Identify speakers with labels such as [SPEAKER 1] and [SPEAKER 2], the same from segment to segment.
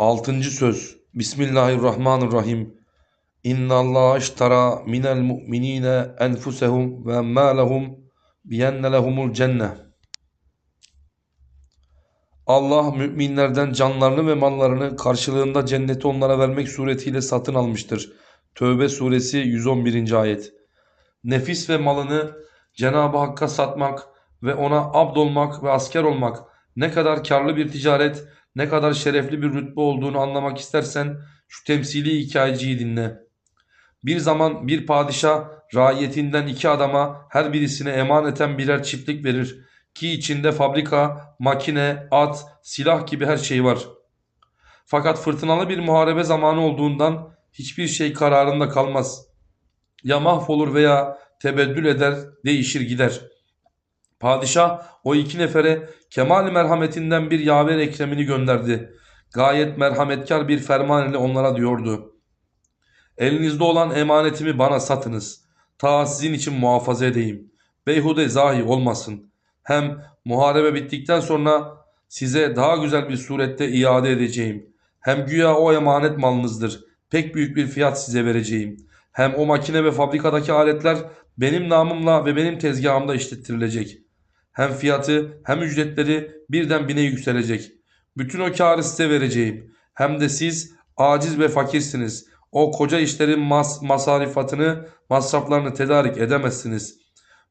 [SPEAKER 1] Altıncı söz. Bismillahirrahmanirrahim. İnna Allah iştara minel mu'minine enfusehum ve emmalehum biyenne lehumul. Allah müminlerden canlarını ve mallarını karşılığında cenneti onlara vermek suretiyle satın almıştır. Tövbe suresi 111. ayet. Nefis ve malını Cenab-ı Hakk'a satmak ve ona abd olmak ve asker olmak ne kadar karlı bir ticaret, ne kadar şerefli bir rütbe olduğunu anlamak istersen şu temsili hikayeciyi dinle. Bir zaman bir padişah raiyetinden iki adama her birisine emaneten birer çiftlik verir ki içinde fabrika, makine, at, silah gibi her şey var. Fakat fırtınalı bir muharebe zamanı olduğundan hiçbir şey kararında kalmaz. Ya mahvolur veya tebeddül eder, değişir gider. Padişah o iki nefere kemal merhametinden bir yaver ekremini gönderdi. Gayet merhametkar bir ferman ile onlara diyordu. Elinizde olan emanetimi bana satınız. Ta sizin için muhafaza edeyim. Beyhude zahi olmasın. Hem muharebe bittikten sonra size daha güzel bir surette iade edeceğim. Hem güya o emanet malınızdır. Pek büyük bir fiyat size vereceğim. Hem o makine ve fabrikadaki aletler benim namımla ve benim tezgahımda işlettirilecek. Hem fiyatı hem ücretleri birden bine yükselecek. Bütün o karı size vereceğim. Hem de siz aciz ve fakirsiniz. O koca işlerin mas masarifatını, masraflarını tedarik edemezsiniz.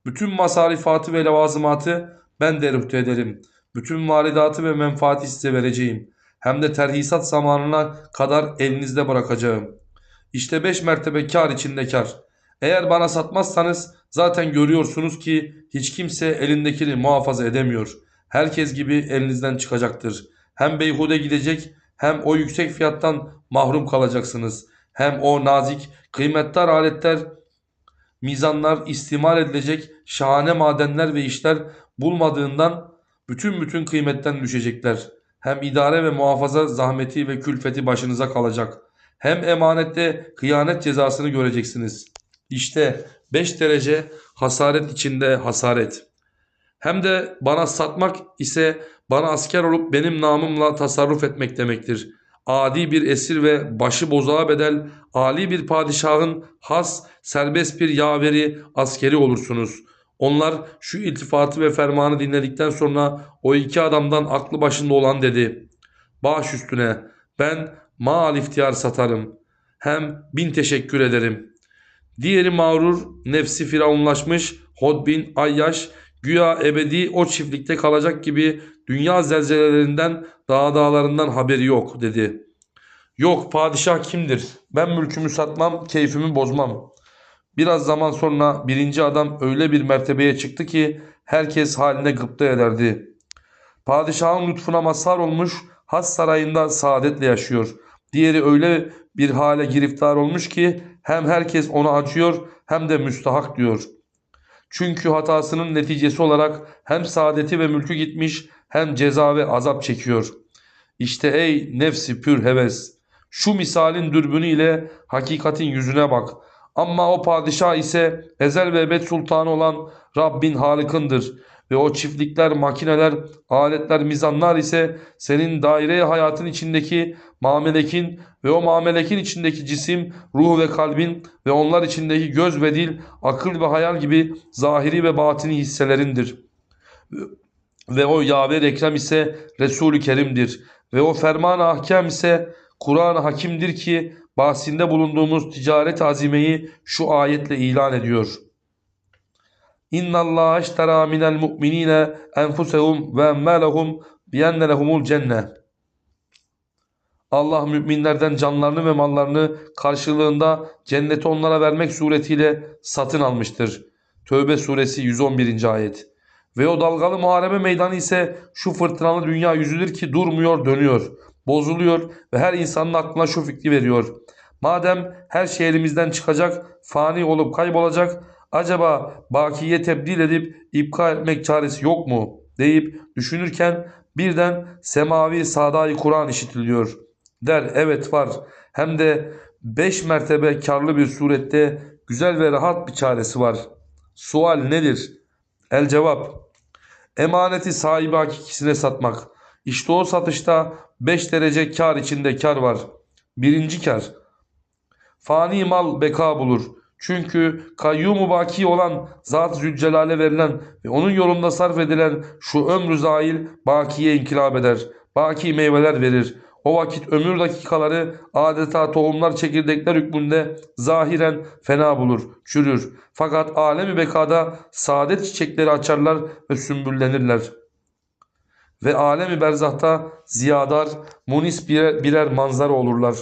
[SPEAKER 1] Bütün masarifatı ve levazımatı ben derühtü ederim. Bütün varidatı ve menfaati size vereceğim. Hem de terhisat zamanına kadar elinizde bırakacağım. İşte beş mertebe kar içinde kar. Eğer bana satmazsanız zaten görüyorsunuz ki hiç kimse elindekini muhafaza edemiyor. Herkes gibi elinizden çıkacaktır. Hem beyhude gidecek hem o yüksek fiyattan mahrum kalacaksınız. Hem o nazik, kıymetli aletler, mizanlar istimal edilecek şahane madenler ve işler bulmadığından bütün bütün kıymetten düşecekler. Hem idare ve muhafaza zahmeti ve külfeti başınıza kalacak. Hem emanette kıyanet cezasını göreceksiniz. İşte 5 derece hasaret içinde hasaret. Hem de bana satmak ise bana asker olup benim namımla tasarruf etmek demektir. Adi bir esir ve başı bozağa bedel ali bir padişahın has serbest bir yaveri askeri olursunuz. Onlar şu iltifatı ve fermanı dinledikten sonra o iki adamdan aklı başında olan dedi. Baş üstüne ben mal ihtiyar satarım. Hem bin teşekkür ederim. Diğeri mağrur, nefsi firavunlaşmış, Hodbin, Ayyaş, güya ebedi o çiftlikte kalacak gibi dünya zelzelelerinden, dağ dağlarından haberi yok dedi. Yok padişah kimdir? Ben mülkümü satmam, keyfimi bozmam. Biraz zaman sonra birinci adam öyle bir mertebeye çıktı ki herkes haline gıpta ederdi. Padişahın lütfuna mazhar olmuş, has sarayında saadetle yaşıyor. Diğeri öyle bir hale giriftar olmuş ki hem herkes ona acıyor hem de müstahak diyor. Çünkü hatasının neticesi olarak hem saadeti ve mülkü gitmiş hem ceza ve azap çekiyor. İşte ey nefsi pür heves şu misalin dürbünü ile hakikatin yüzüne bak. Ama o padişah ise ezel ve ebed sultanı olan Rabbin halikındır. Ve o çiftlikler, makineler, aletler, mizanlar ise senin daire hayatın içindeki mamelekin ve o mamelekin içindeki cisim, ruh ve kalbin ve onlar içindeki göz ve dil, akıl ve hayal gibi zahiri ve batini hisselerindir. Ve o yaver ekrem ise Resul-i Kerim'dir. Ve o ferman ahkam ise Kur'an-ı Hakim'dir ki bahsinde bulunduğumuz ticaret azimeyi şu ayetle ilan ediyor. Allah iştara minel mu'minine enfusehum ve emmalehum biyenne lehumul cenne. Allah müminlerden canlarını ve mallarını karşılığında cenneti onlara vermek suretiyle satın almıştır. Tövbe suresi 111. ayet. Ve o dalgalı muharebe meydanı ise şu fırtınalı dünya yüzüdür ki durmuyor dönüyor, bozuluyor ve her insanın aklına şu fikri veriyor. Madem her şey elimizden çıkacak, fani olup kaybolacak, acaba bakiye tebdil edip ipka etmek çaresi yok mu deyip düşünürken birden semavi sadayı Kur'an işitiliyor. Der evet var hem de beş mertebe karlı bir surette güzel ve rahat bir çaresi var. Sual nedir? El cevap. Emaneti sahibi hakikisine satmak. İşte o satışta 5 derece kar içinde kar var. Birinci kar. Fani mal beka bulur. Çünkü kayyum baki olan Zat Zülcelal'e verilen ve onun yolunda sarf edilen şu ömrü zail bakiye inkılap eder. Baki meyveler verir. O vakit ömür dakikaları adeta tohumlar çekirdekler hükmünde zahiren fena bulur, çürür. Fakat alemi bekada saadet çiçekleri açarlar ve sümbüllenirler. Ve alemi berzahta ziyadar, munis birer, birer manzara olurlar.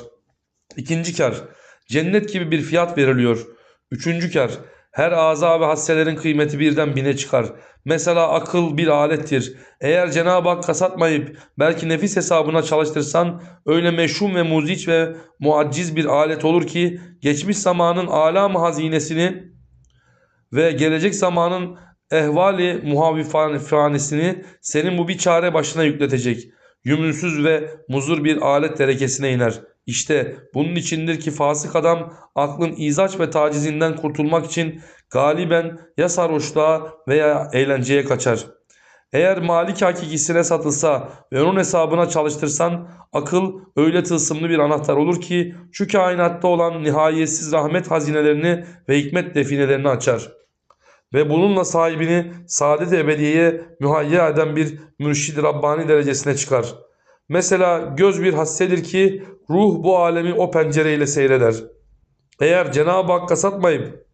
[SPEAKER 1] İkinci kar, cennet gibi bir fiyat veriliyor. Üçüncü kar, her aza ve hasselerin kıymeti birden bine çıkar. Mesela akıl bir alettir. Eğer Cenab-ı Hakk'a satmayıp belki nefis hesabına çalıştırsan öyle meşhum ve muziç ve muacciz bir alet olur ki geçmiş zamanın alam hazinesini ve gelecek zamanın ehvali muhavifanesini senin bu bir çare başına yükletecek. Yümünsüz ve muzur bir alet derekesine iner. İşte bunun içindir ki fasık adam aklın izaç ve tacizinden kurtulmak için galiben ya sarhoşluğa veya eğlenceye kaçar. Eğer malik hakikisine satılsa ve onun hesabına çalıştırsan akıl öyle tılsımlı bir anahtar olur ki şu kainatta olan nihayetsiz rahmet hazinelerini ve hikmet definelerini açar. Ve bununla sahibini saadet ebediyeye mühayya eden bir mürşid Rabbani derecesine çıkar. Mesela göz bir hassedir ki ruh bu alemi o pencereyle seyreder. Eğer Cenab-ı Hakk'a satmayıp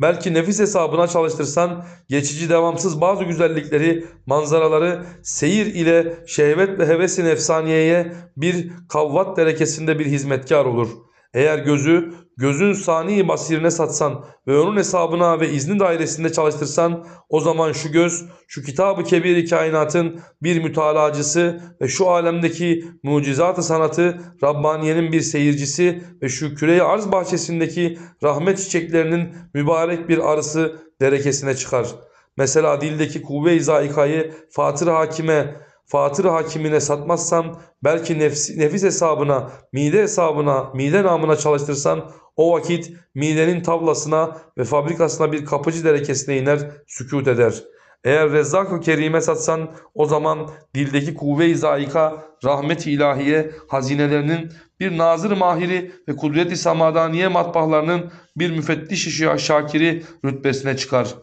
[SPEAKER 1] belki nefis hesabına çalıştırsan geçici devamsız bazı güzellikleri, manzaraları seyir ile şehvet ve hevesin efsaniyeye bir kavvat derekesinde bir hizmetkar olur. Eğer gözü gözün sani basirine satsan ve onun hesabına ve izni dairesinde çalıştırsan o zaman şu göz şu kitabı kebiri kainatın bir mütalacısı ve şu alemdeki mucizat-ı sanatı Rabbaniye'nin bir seyircisi ve şu küre arz bahçesindeki rahmet çiçeklerinin mübarek bir arısı derekesine çıkar. Mesela dildeki kuvve-i zaikayı Fatır Hakime Fatır hakimine satmazsan belki nefsi, nefis hesabına, mide hesabına, mide namına çalıştırsan o vakit midenin tavlasına ve fabrikasına bir kapıcı derekesine iner, sükut eder. Eğer Rezzak-ı Kerim'e satsan o zaman dildeki kuvve-i zaika, rahmet-i ilahiye hazinelerinin bir nazır mahiri ve kudret-i samadaniye matbahlarının bir müfettiş-i şakiri rütbesine çıkar.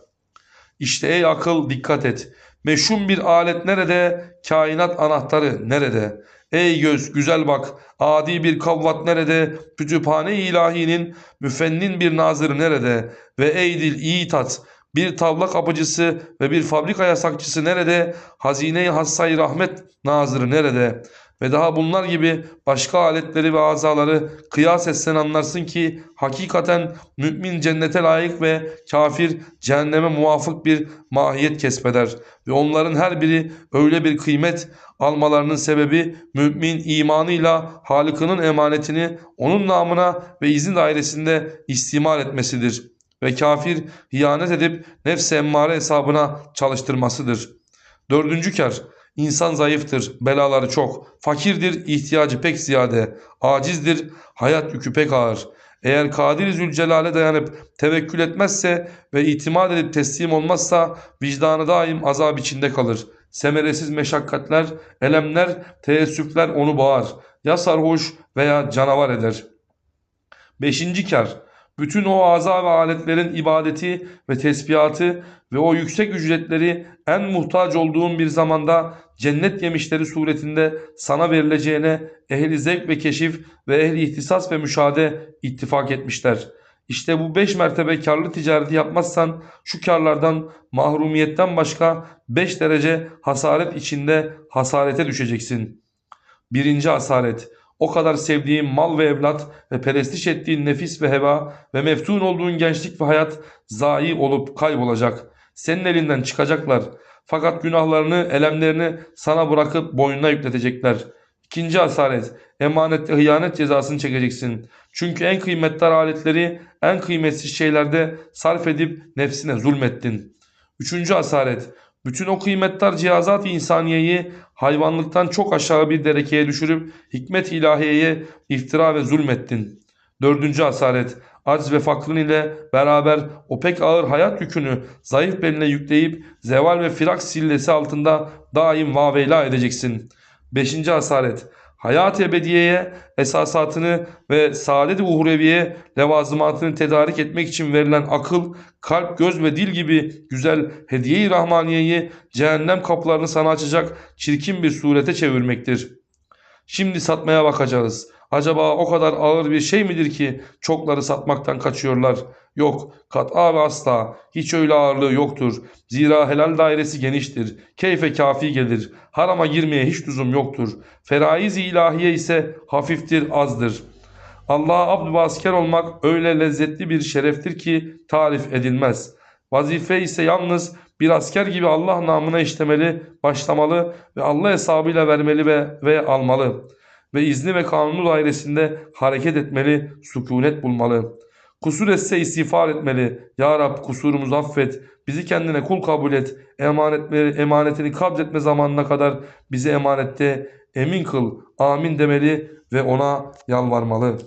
[SPEAKER 1] İşte ey akıl dikkat et. Meşhum bir alet nerede? Kainat anahtarı nerede? Ey göz güzel bak. Adi bir kavvat nerede? Kütüphane ilahinin müfennin bir nazırı nerede? Ve ey dil iyi tat. Bir tavla kapıcısı ve bir fabrika yasakçısı nerede? Hazine-i hassay rahmet nazırı nerede? Ve daha bunlar gibi başka aletleri ve azaları kıyas etsen anlarsın ki hakikaten mümin cennete layık ve kafir cehenneme muvafık bir mahiyet kesbeder. Ve onların her biri öyle bir kıymet almalarının sebebi mümin imanıyla Halık'ının emanetini onun namına ve izin dairesinde istimal etmesidir. Ve kafir hiyanet edip nefs-i emmare hesabına çalıştırmasıdır. Dördüncü kar İnsan zayıftır, belaları çok. Fakirdir, ihtiyacı pek ziyade. Acizdir, hayat yükü pek ağır. Eğer Kadir Zülcelal'e dayanıp tevekkül etmezse ve itimat edip teslim olmazsa vicdanı daim azap içinde kalır. Semeresiz meşakkatler, elemler, teessüfler onu boğar. Ya sarhoş veya canavar eder. Beşinci kar. Bütün o aza ve aletlerin ibadeti ve tesbihatı ve o yüksek ücretleri en muhtaç olduğun bir zamanda cennet yemişleri suretinde sana verileceğine ehli zevk ve keşif ve ehli ihtisas ve müşahede ittifak etmişler. İşte bu beş mertebe karlı ticareti yapmazsan şu karlardan mahrumiyetten başka beş derece hasaret içinde hasarete düşeceksin. Birinci hasaret o kadar sevdiğin mal ve evlat ve perestiş ettiğin nefis ve heva ve meftun olduğun gençlik ve hayat zayi olup kaybolacak. Senin elinden çıkacaklar. Fakat günahlarını, elemlerini sana bırakıp boynuna yükletecekler. İkinci hasaret, emanet ve hıyanet cezasını çekeceksin. Çünkü en kıymetli aletleri en kıymetsiz şeylerde sarf edip nefsine zulmettin. Üçüncü hasaret, bütün o kıymetler cihazat-ı insaniyeyi hayvanlıktan çok aşağı bir derekeye düşürüp hikmet ilahiyeye iftira ve zulmettin. Dördüncü hasaret, Acz ve fakrın ile beraber o pek ağır hayat yükünü zayıf beline yükleyip zeval ve firak sillesi altında daim vaveyla edeceksin. 5. asaret Hayat ebediyeye esasatını ve saadet-i uhreviye levazımatını tedarik etmek için verilen akıl, kalp, göz ve dil gibi güzel hediye-i rahmaniyeyi cehennem kapılarını sana açacak çirkin bir surete çevirmektir. Şimdi satmaya bakacağız. Acaba o kadar ağır bir şey midir ki çokları satmaktan kaçıyorlar? Yok, kat'a ve asla. Hiç öyle ağırlığı yoktur. Zira helal dairesi geniştir. Keyfe kafi gelir. Harama girmeye hiç lüzum yoktur. Feraiz-i ilahiye ise hafiftir, azdır. Allah'a abd ve asker olmak öyle lezzetli bir şereftir ki tarif edilmez. Vazife ise yalnız bir asker gibi Allah namına işlemeli, başlamalı ve Allah hesabıyla vermeli ve, ve almalı. Ve izni ve kanunu dairesinde hareket etmeli, sükunet bulmalı. Kusur etse istiğfar etmeli. Ya Rab kusurumuzu affet. Bizi kendine kul kabul et. Emanetleri, emanetini kabzetme zamanına kadar bizi emanette emin kıl. Amin demeli ve ona yalvarmalı.